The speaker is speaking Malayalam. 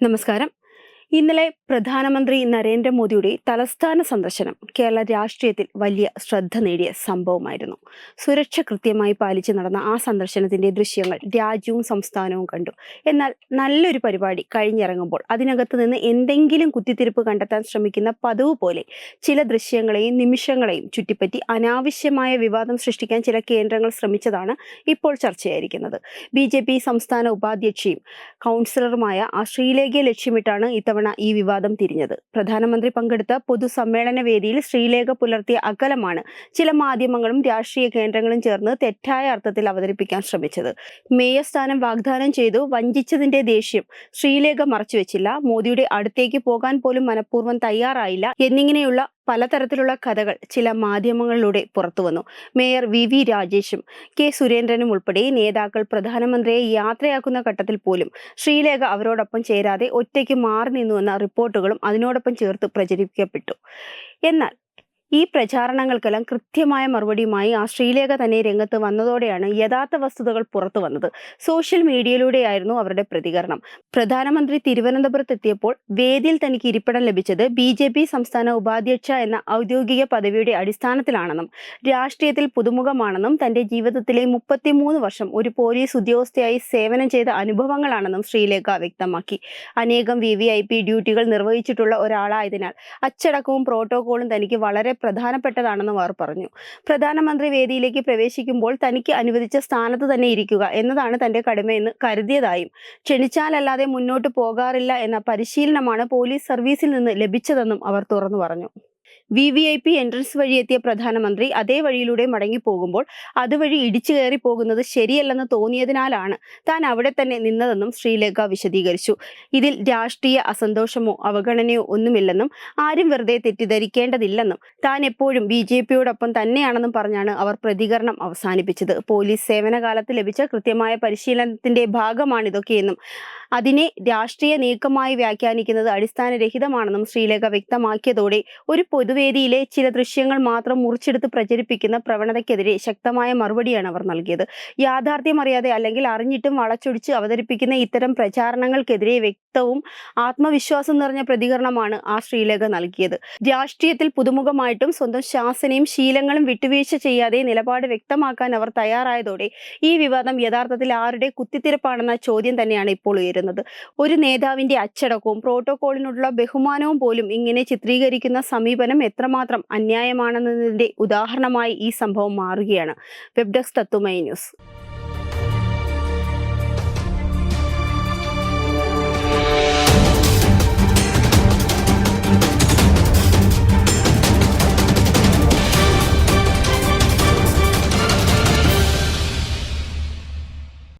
നമസ്കാരം ഇന്നലെ പ്രധാനമന്ത്രി നരേന്ദ്രമോദിയുടെ തലസ്ഥാന സന്ദർശനം കേരള രാഷ്ട്രീയത്തിൽ വലിയ ശ്രദ്ധ നേടിയ സംഭവമായിരുന്നു. സുരക്ഷ കൃത്യമായി പാലിച്ച് നടന്ന ആ സന്ദർശനത്തിന്റെ ദൃശ്യങ്ങൾ രാജ്യവും സംസ്ഥാനവും കണ്ടു. എന്നാൽ നല്ലൊരു പരിപാടി കഴിഞ്ഞിറങ്ങുമ്പോൾ അതിനകത്ത് നിന്ന് എന്തെങ്കിലും കുത്തിത്തിരിപ്പ് കണ്ടെത്താൻ ശ്രമിക്കുന്ന പതിവ് പോലെ ചില ദൃശ്യങ്ങളെയും നിമിഷങ്ങളെയും ചുറ്റിപ്പറ്റി അനാവശ്യമായ വിവാദം സൃഷ്ടിക്കാൻ ചില കേന്ദ്രങ്ങൾ ശ്രമിച്ചതാണ് ഇപ്പോൾ ചർച്ചയായിരിക്കുന്നത്. ബി സംസ്ഥാന ഉപാധ്യക്ഷയും കൗൺസിലറുമായ ആ ശ്രീലേഖയെ ലക്ഷ്യമിട്ടാണ് ഇത്തവണ ഈ വിവാദം തിരിഞ്ഞത്. പ്രധാനമന്ത്രി പങ്കെടുത്ത പൊതുസമ്മേളന വേദിയിൽ ശ്രീലേഖ പുലർത്തിയ അകലമാണ് ചില മാധ്യമങ്ങളും രാഷ്ട്രീയ കേന്ദ്രങ്ങളും ചേർന്ന് തെറ്റായ അർത്ഥത്തിൽ അവതരിപ്പിക്കാൻ ശ്രമിച്ചത്. മേയർ സ്ഥാനം വാഗ്ദാനം ചെയ്തു വഞ്ചിച്ചതിന്റെ ദേഷ്യം ശ്രീലേഖ മറച്ചുവെച്ചില്ല. മോദിയുടെ അടുത്തേക്ക് പോകാൻ പോലും മനഃപൂർവം തയ്യാറായില്ല. എന്നിങ്ങനെയുള്ള പലതരത്തിലുള്ള കഥകൾ ചില മാധ്യമങ്ങളിലൂടെ പുറത്തുവന്നു മേയർ വി വി രാജേഷും കെ സുരേന്ദ്രനും ഉൾപ്പെടെ നേതാക്കൾ പ്രധാനമന്ത്രിയെ യാത്രയാക്കുന്ന ഘട്ടത്തിൽ പോലും ശ്രീലേഖ അവരോടൊപ്പം ചേരാതെ ഒറ്റയ്ക്ക് മാറി നിന്നുവെന്ന റിപ്പോർട്ടുകളും അതിനോടൊപ്പം ചേർത്ത് പ്രചരിപ്പിക്കപ്പെട്ടു. എന്നാൽ ഈ പ്രചാരണങ്ങൾക്കെല്ലാം കൃത്യമായ മറുപടിയുമായി ആ ശ്രീലേഖ തന്നെ രംഗത്ത് വന്നതോടെയാണ് യഥാർത്ഥ വസ്തുതകൾ പുറത്തു വന്നത്. സോഷ്യൽ മീഡിയയിലൂടെയായിരുന്നു അവരുടെ പ്രതികരണം. പ്രധാനമന്ത്രി തിരുവനന്തപുരത്ത് എത്തിയപ്പോൾ വേദിയിൽ തനിക്ക് ഇരിപ്പിടം ലഭിച്ചത് ബി ജെ പി സംസ്ഥാന ഉപാധ്യക്ഷ എന്ന ഔദ്യോഗിക പദവിയുടെ അടിസ്ഥാനത്തിലാണെന്നും രാഷ്ട്രീയത്തിൽ പുതുമുഖമാണെന്നും തന്റെ ജീവിതത്തിലെ മുപ്പത്തിമൂന്ന് വർഷം ഒരു പോലീസ് ഉദ്യോഗസ്ഥയായി സേവനം ചെയ്ത അനുഭവങ്ങളാണെന്നും ശ്രീലേഖ വ്യക്തമാക്കി. അനേകം വി വി ഐ പി ഡ്യൂട്ടികൾ നിർവഹിച്ചിട്ടുള്ള ഒരാളായതിനാൽ അച്ചടക്കവും പ്രോട്ടോകോളും തനിക്ക് വളരെ പ്രധാനപ്പെട്ടതാണെന്നും അവർ പറഞ്ഞു. പ്രധാനമന്ത്രി വേദിയിലേക്ക് പ്രവേശിക്കുമ്പോൾ തനിക്ക് അനുവദിച്ച സ്ഥാനത്ത് തന്നെ ഇരിക്കുക എന്നതാണ് തന്റെ കടമയെന്ന് കരുതിയതായും ക്ഷണിച്ചാലല്ലാതെ മുന്നോട്ട് പോകാറില്ല എന്ന പരിശീലനമാണ് പോലീസ് സർവീസിൽ നിന്ന് ലഭിച്ചതെന്നും അവർ തുറന്നു പറഞ്ഞു. V V I P entrance വഴി എത്തിയ പ്രധാനമന്ത്രി അതേ വഴിയിലൂടെ മടങ്ങിപ്പോകുമ്പോൾ അതുവഴി ഇടിച്ചു കയറി പോകുന്നത് ശരിയല്ലെന്ന് തോന്നിയതിനാലാണ് താൻ അവിടെ തന്നെ നിന്നതെന്നും ശ്രീലേഖ വിശദീകരിച്ചു. ഇതിൽ രാഷ്ട്രീയ അസന്തോഷമോ അവഗണനയോ ഒന്നുമില്ലെന്നും ആരും വെറുതെ തെറ്റിദ്ധരിക്കേണ്ടതില്ലെന്നും താൻ എപ്പോഴും ബി ജെ പിയോടൊപ്പം തന്നെയാണെന്നും പറഞ്ഞാണ് അവർ പ്രതികരണം അവസാനിപ്പിച്ചത്. പോലീസ് സേവനകാലത്ത് ലഭിച്ച കൃത്യമായ പരിശീലനത്തിന്റെ ഭാഗമാണിതൊക്കെയെന്നും അതിനെ രാഷ്ട്രീയ നീക്കമായി വ്യാഖ്യാനിക്കുന്നത് അടിസ്ഥാനരഹിതമാണെന്നും ശ്രീലേഖ വ്യക്തമാക്കിയതോടെ ഒരു പൊതുവേദിയിലെ ചില ദൃശ്യങ്ങൾ മാത്രം മുറിച്ചെടുത്ത് പ്രചരിപ്പിക്കുന്ന പ്രവണതയ്ക്കെതിരെ ശക്തമായ മറുപടിയാണ് അവർ നൽകിയത്. യാഥാർത്ഥ്യം അറിയാതെ അല്ലെങ്കിൽ അറിഞ്ഞിട്ടും വളച്ചൊടിച്ച് അവതരിപ്പിക്കുന്ന ഇത്തരം പ്രചാരണങ്ങൾക്കെതിരെ വ്യക്തവും ആത്മവിശ്വാസം നിറഞ്ഞ പ്രതികരണമാണ് ആ ശ്രീലേഖ നൽകിയത്. രാഷ്ട്രീയത്തിൽ പുതുമുഖമായിട്ടും സ്വന്തം ശാസനയും ശീലങ്ങളും വിട്ടുവീഴ്ച ചെയ്യാതെ നിലപാട് വ്യക്തമാക്കാൻ അവർ തയ്യാറായതോടെ ഈ വിവാദം യഥാർത്ഥത്തിൽ ആരുടെ കുത്തിത്തിരപ്പാണെന്ന ചോദ്യം തന്നെയാണ് ഇപ്പോൾ ഉയരുന്നത്. ഒരു നേതാവിന്റെ അച്ചടക്കവും പ്രോട്ടോകോളിനോടുള്ള ബഹുമാനവും പോലും ഇങ്ങനെ ചിത്രീകരിക്കുന്ന സമീപനം എത്രമാത്രം അന്യായമാണെന്നതിന്റെ ഉദാഹരണമായി ഈ സംഭവം മാറുകയാണ്. വെബ്ഡെസ്ക് തത്തുമൈ ന്യൂസ്.